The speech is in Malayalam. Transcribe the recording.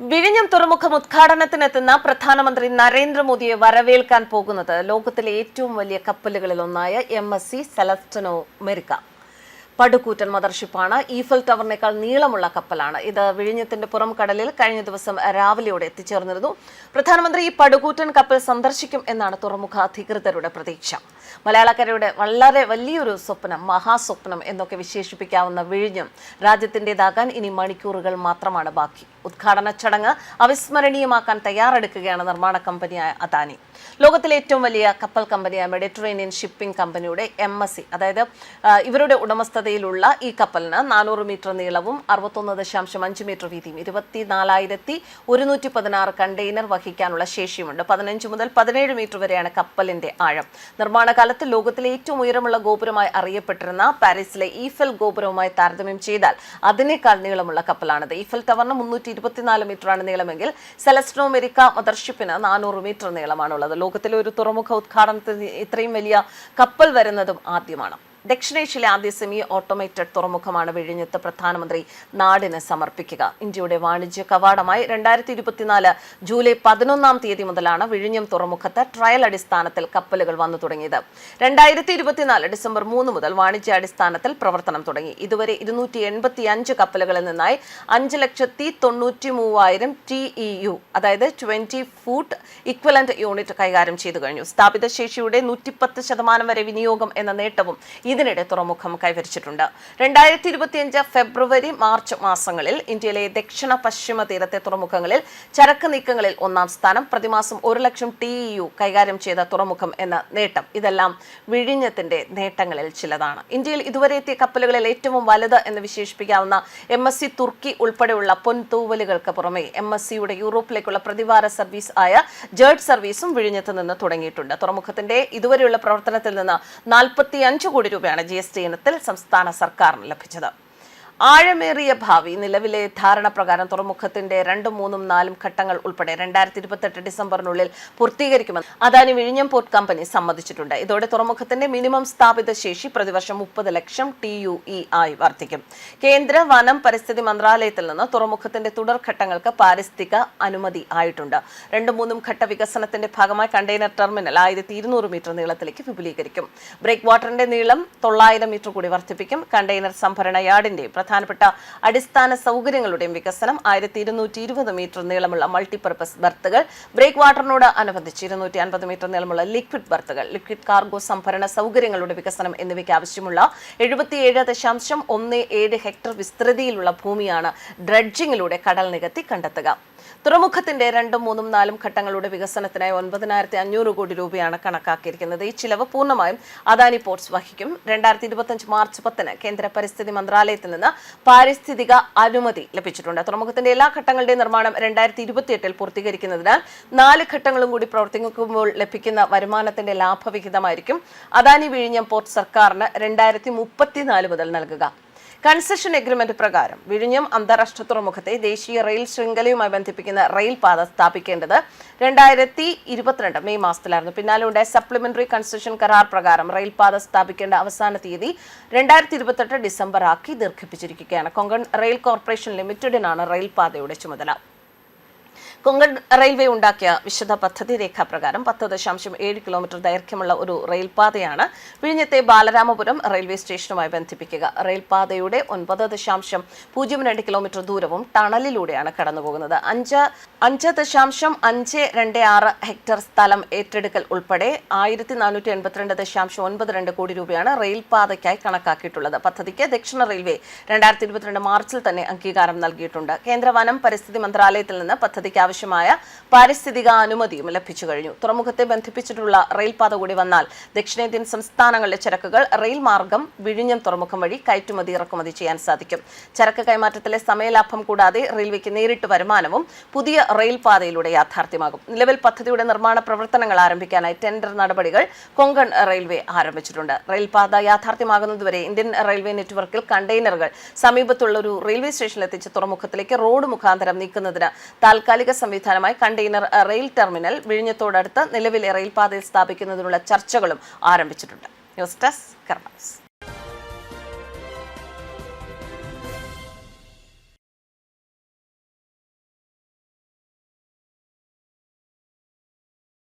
വിഴിഞ്ഞം തുറമുഖം ഉദ്ഘാടനത്തിനെത്തുന്ന പ്രധാനമന്ത്രി നരേന്ദ്രമോദിയെ വരവേൽക്കാൻ പോകുന്നത് ലോകത്തിലെ ഏറ്റവും വലിയ കപ്പലുകളിൽ ഒന്നായ M S C Celestino Maresca പടുകൂറ്റൻ മദർഷിപ്പാണ്. ഈഫൽ ടവറിനേക്കാൾ നീളമുള്ള കപ്പലാണ്. ഇത് വിഴിഞ്ഞത്തിന്റെ പുറം കടലിൽ കഴിഞ്ഞ ദിവസം രാവിലെയോടെ എത്തിച്ചേർന്നിരുന്നു. പ്രധാനമന്ത്രി ഈ പടുകൂറ്റൻ കപ്പൽ സന്ദർശിക്കും എന്നാണ് തുറമുഖ അധികൃതരുടെ പ്രതീക്ഷ. മലയാളക്കരയുടെ വളരെ വലിയൊരു സ്വപ്നം മഹാസ്വപ്നം എന്നൊക്കെ വിശേഷിപ്പിക്കാവുന്ന വിഴിഞ്ഞം രാജ്യത്തിന്റെതാകാൻ ഇനി മണിക്കൂറുകൾ മാത്രമാണ് ബാക്കി. ഉദ്ഘാടന ചടങ്ങ് അവിസ്മരണീയമാക്കാൻ തയ്യാറെടുക്കുകയാണ് നിർമ്മാണ കമ്പനിയായ അദാനി. ലോകത്തിലെ ഏറ്റവും വലിയ കപ്പൽ കമ്പനിയായ മെഡിറ്ററേനിയൻ ഷിപ്പിംഗ് കമ്പനിയുടെ എം എസ് സി അതായത് ഇവരുടെ ഉടമസ്ഥതയിലുള്ള ഈ കപ്പലിന് നാനൂറ് മീറ്റർ നീളവും അറുപത്തൊന്ന് ദശാംശം അഞ്ച് മീറ്റർ വീതിയും ഇരുപത്തിനാലായിരത്തി ഒരുന്നൂറ്റി പതിനാറ് കണ്ടെയ്നർ വഹിക്കാനുള്ള ശേഷിയുമുണ്ട്. പതിനഞ്ച് മുതൽ പതിനേഴ് മീറ്റർ വരെയാണ് കപ്പലിന്റെ ആഴം. നിർമ്മാണ കാലത്ത് ലോകത്തിലെ ഏറ്റവും ഉയരമുള്ള ഗോപുരമായി അറിയപ്പെട്ടിരുന്ന പാരീസിലെ ഈഫൽ ഗോപുരവുമായി താരതമ്യം ചെയ്താൽ അതിനേക്കാൾ നീളമുള്ള കപ്പലാണിത്. ഈഫൽ ടവറിന് മുന്നൂറ്റി ഇരുപത്തിനാല് മീറ്ററാണ് നീളമെങ്കിൽ സെലസ്ട്രോ അമേരിക്ക മദർഷിപ്പിന് നാനൂറ് മീറ്റർ നീളമാണുള്ളത്. ലോകത്തിലെ ഒരു തുറമുഖ ഉദ്ഘാടനത്തിന് ഇത്രയും വലിയ കപ്പൽ വരുന്നതും ആദ്യമാണ്. ദക്ഷിണേഷ്യയിലെ ആദ്യ സെമി ഓട്ടോമേറ്റഡ് തുറമുഖമാണ് വിഴിഞ്ഞത്ത് പ്രധാനമന്ത്രി നാടിന് സമർപ്പിക്കുക. ഇന്ത്യയുടെ വാണിജ്യ കവാടമായി രണ്ടായിരത്തി ഇരുപത്തിനാല് ജൂലൈ പതിനൊന്നാം തീയതി മുതലാണ് വിഴിഞ്ഞം തുറമുഖത്ത് ട്രയൽ അടിസ്ഥാനത്തിൽ കപ്പലുകൾ വന്നു തുടങ്ങിയത്. രണ്ടായിരത്തി ഇരുപത്തിനാല് ഡിസംബർ മൂന്ന് മുതൽ വാണിജ്യാടിസ്ഥാനത്തിൽ പ്രവർത്തനം തുടങ്ങി. ഇതുവരെ ഇരുന്നൂറ്റി എൺപത്തി അഞ്ച് കപ്പലുകളിൽ നിന്നായി അഞ്ച് ലക്ഷത്തി തൊണ്ണൂറ്റി മൂവായിരം ടി ഇ യു അതായത് ട്വന്റി ഫൂട്ട് ഇക്വലന്റ് യൂണിറ്റ് കൈകാര്യം ചെയ്തു കഴിഞ്ഞു. സ്ഥാപിത ശേഷിയുടെ നൂറ്റിപ്പത്ത് ശതമാനം വരെ വിനിയോഗം എന്ന നേട്ടവും ഇതിനിടെ തുറമുഖം കൈവരിച്ചിട്ടുണ്ട്. രണ്ടായിരത്തി ഇരുപത്തിയഞ്ച് ഫെബ്രുവരി മാർച്ച് മാസങ്ങളിൽ ഇന്ത്യയിലെ ദക്ഷിണ പശ്ചിമ തീരത്തെ തുറമുഖങ്ങളിൽ ചരക്ക് നീക്കങ്ങളിൽ ഒന്നാം സ്ഥാനം പ്രതിമാസം ഒരു ലക്ഷം ടി യു കൈകാര്യം ചെയ്ത തുറമുഖം എന്ന നേട്ടം. ഇതെല്ലാം വിഴിഞ്ഞത്തിന്റെ നേട്ടങ്ങളിൽ ചിലതാണ്. ഇന്ത്യയിൽ ഇതുവരെ എത്തിയ കപ്പലുകളിൽ ഏറ്റവും വലുത് എന്ന് വിശേഷിപ്പിക്കാവുന്ന എം എസ് സി തുർക്കി ഉൾപ്പെടെയുള്ള പൊൻതൂവലുകൾക്ക് പുറമെ എം എസ് സിയുടെ യൂറോപ്പിലേക്കുള്ള പ്രതിവാര സർവീസ് ആയ ജേർഡ് സർവീസും വിഴിഞ്ഞത്ത് നിന്ന് തുടങ്ങിയിട്ടുണ്ട്. തുറമുഖത്തിന്റെ ഇതുവരെയുള്ള പ്രവർത്തനത്തിൽ നിന്ന് നാൽപ്പത്തി അഞ്ച് കോടി രൂപയാണ് ജി എസ് ടി ഇനത്തിൽ സംസ്ഥാന സർക്കാരിന് ലഭിച്ചത് ആഴമേറിയ ഭാവി. നിലവിലെ ധാരണ പ്രകാരം തുറമുഖത്തിന്റെ രണ്ടും മൂന്നും നാലും ഘട്ടങ്ങൾ ഉൾപ്പെടെ രണ്ടായിരത്തി ഇരുപത്തെട്ട് ഡിസംബറിനുള്ളിൽ പൂർത്തീകരിക്കുമെന്ന് അദാനി വിഴിഞ്ഞം പോർട്ട് കമ്പനി സമ്മതിച്ചിട്ടുണ്ട്. ഇതോടെ തുറമുഖത്തിന്റെ മിനിമം സ്ഥാപിത ശേഷി പ്രതിവർഷം മുപ്പത് ലക്ഷം ടി യു ഇ ആയി വർദ്ധിക്കും. കേന്ദ്ര വനം പരിസ്ഥിതി മന്ത്രാലയത്തിൽ നിന്ന് തുറമുഖത്തിന്റെ തുടർഘട്ടങ്ങൾക്ക് പാരിസ്ഥിതിക അനുമതി ആയിട്ടുണ്ട്. രണ്ടും മൂന്നും ഘട്ട വികസനത്തിന്റെ ഭാഗമായി കണ്ടെയ്നർ ടെർമിനൽ ആയിരത്തി ഇരുന്നൂറ് മീറ്റർ നീളത്തിലേക്ക് വിപുലീകരിക്കും. ബ്രേക്ക് വാട്ടറിന്റെ നീളം തൊള്ളായിരം മീറ്റർ കൂടി വർദ്ധിപ്പിക്കും. കണ്ടെയ്നർ സംഭരണ യാർഡിന്റെയും പ്രധാനപ്പെട്ട അടിസ്ഥാന സൗകര്യങ്ങളുടെയും വികസനം ആയിരത്തി ഇരുന്നൂറ്റി ഇരുപത് മീറ്റർ നീളമുള്ള മൾട്ടിപർപ്പസ് ബർത്തുകൾ ബ്രേക്ക് വാട്ടറിനോട് അനുബന്ധിച്ച് ഇരുന്നൂറ്റി അൻപത് മീറ്റർ നീളമുള്ള ലിക്വിഡ് ബർത്തുകൾ ലിക്വിഡ് കാർഗോ സംഭരണ സൗകര്യങ്ങളുടെ വികസനം എന്നിവയ്ക്ക് ആവശ്യമുള്ള എഴുപത്തിയേഴ് ദശാംശം ഒന്ന് ഏഴ് ഹെക്ടർ വിസ്തൃതിയിലുള്ള ഭൂമിയാണ് ഡ്രഡ്ജിങ്ങിലൂടെ കടൽ നികത്തി കണ്ടെത്തുക. തുറമുഖത്തിന്റെ രണ്ടും മൂന്നും നാലും ഘട്ടങ്ങളുടെ വികസനത്തിനായി ഒൻപതിനായിരത്തി അഞ്ഞൂറ് കോടി രൂപയാണ് കണക്കാക്കിയിരിക്കുന്നത്. ഈ ചിലവ് പൂർണമായും അദാനി പോർട്സ് വഹിക്കും. രണ്ടായിരത്തി ഇരുപത്തഞ്ച് മാർച്ച് പത്തിന് കേന്ദ്ര പരിസ്ഥിതി മന്ത്രാലയത്തിൽ നിന്ന് പാരിസ്ഥിതിക അനുമതി ലഭിച്ചിട്ടുണ്ട്. തുറമുഖത്തിന്റെ എല്ലാ ഘട്ടങ്ങളുടെയും നിർമ്മാണം രണ്ടായിരത്തി ഇരുപത്തിയെട്ടിൽ പൂർത്തീകരിക്കുന്നതിനാൽ നാല് ഘട്ടങ്ങളും കൂടി പ്രവർത്തിക്കുമ്പോൾ ലഭിക്കുന്ന വരുമാനത്തിന്റെ ലാഭവിഹിതമായിരിക്കും. അദാനി വിഴിഞ്ഞം പോർട്ട് സർക്കാരിന് രണ്ടായിരത്തി മുപ്പത്തിനാല് മുതൽ നൽകുക. കൺസെഷൻ എഗ്രിമെന്റ് പ്രകാരം വിഴിഞ്ഞം അന്താരാഷ്ട്ര തുറമുഖത്തെ ദേശീയ റെയിൽ ശൃംഖലയുമായി ബന്ധിപ്പിക്കുന്ന റെയിൽ പാത സ്ഥാപിക്കേണ്ടത് രണ്ടായിരത്തി ഇരുപത്തിരണ്ട് മെയ് മാസത്തിലായിരുന്നു. പിന്നാലെ ഉണ്ടായ സപ്ലിമെന്ററി കൺസെഷൻ കരാർ പ്രകാരം റെയിൽ പാത സ്ഥാപിക്കേണ്ട അവസാന തീയതി രണ്ടായിരത്തി ഇരുപത്തെട്ട് ഡിസംബർ ആക്കി ദീർഘിപ്പിച്ചിരിക്കുകയാണ്. കൊങ്കൺ റെയിൽ കോർപ്പറേഷൻ ലിമിറ്റഡിനാണ് റെയിൽ പാതയുടെ ചുമതല. കൊങ്കൺ റെയിൽവേ ഉണ്ടാക്കിയ വിശദ പദ്ധതി രേഖാപ്രകാരം പത്ത് ദശാംശം ഏഴ് കിലോമീറ്റർ ദൈർഘ്യമുള്ള ഒരു റെയിൽപാതയാണ് വിഴിഞ്ഞത്തെ ബാലരാമപുരം റെയിൽവേ സ്റ്റേഷനുമായി ബന്ധിപ്പിക്കുക. റെയിൽപാതയുടെ ഒൻപത് ദശാംശം പൂജ്യം രണ്ട് കിലോമീറ്റർ ദൂരവും ടണലിലൂടെയാണ് കടന്നുപോകുന്നത്. അഞ്ച് അഞ്ച് ദശാംശം അഞ്ച് രണ്ട് ആറ് ഹെക്ടർ സ്ഥലം ഏറ്റെടുക്കൽ ഉൾപ്പെടെ ആയിരത്തി നാനൂറ്റി എൺപത്തിരണ്ട് ദശാംശം ഒൻപത് രണ്ട് കോടി രൂപയാണ് റെയിൽപാതയ്ക്കായി കണക്കാക്കിയിട്ടുള്ളത്. പദ്ധതിക്ക് ദക്ഷിണ റെയിൽവേ രണ്ടായിരത്തി ഇരുപത്തിരണ്ട് മാർച്ചിൽ തന്നെ അംഗീകാരം നൽകിയിട്ടുണ്ട്. കേന്ദ്ര വനം പരിസ്ഥിതി മന്ത്രാലയത്തിൽ നിന്ന് പദ്ധതിക്ക് ആവശ്യമായ പാരിസ്ഥിതിക അനുമതിയും ലഭിച്ചു കഴിഞ്ഞു. തുറമുഖത്തെ ബന്ധിപ്പിച്ചിട്ടുള്ള റെയിൽപാത കൂടി വന്നാൽ ദക്ഷിണേന്ത്യൻ സംസ്ഥാനങ്ങളിലെ ചരക്കുകൾ റെയിൽ മാർഗം വിഴിഞ്ഞം തുറമുഖം വഴി കയറ്റുമതി ഇറക്കുമതി ചെയ്യാൻ സാധിക്കും. ചരക്ക് കൈമാറ്റത്തിലെ സമയലാഭം കൂടാതെ റെയിൽവേക്ക് നേരിട്ട് വരുമാനവും പുതിയ റെയിൽപാതയിലൂടെ യാഥാർത്ഥ്യമാകും. നിലവിൽ പദ്ധതിയുടെ നിർമ്മാണ പ്രവർത്തനങ്ങൾ ആരംഭിക്കാനായി ടെൻഡർ നടപടികൾ കൊങ്കൺ റെയിൽവേ ആരംഭിച്ചിട്ടുണ്ട്. റെയിൽപാത യാഥാർത്ഥ്യമാകുന്നതുവരെ ഇന്ത്യൻ റെയിൽവേ നെറ്റ്വർക്കിൽ കണ്ടെയ്നറുകൾ സമീപത്തുള്ള ഒരു റെയിൽവേ സ്റ്റേഷനിലെത്തിച്ച് തുറമുഖത്തിലേക്ക് റോഡ് മുഖാന്തരം നീക്കുന്നതിന് താൽക്കാലിക സംവിധാനമായി കണ്ടെയ്നർ റെയിൽ ടെർമിനൽ വിഴിഞ്ഞത്തോടടുത്ത് നിലവിലെ റെയിൽപാതയിൽ സ്ഥാപിക്കുന്നതിനുള്ള ചർച്ചകളും ആരംഭിച്ചിട്ടുണ്ട്. News desk കർമ്മസ്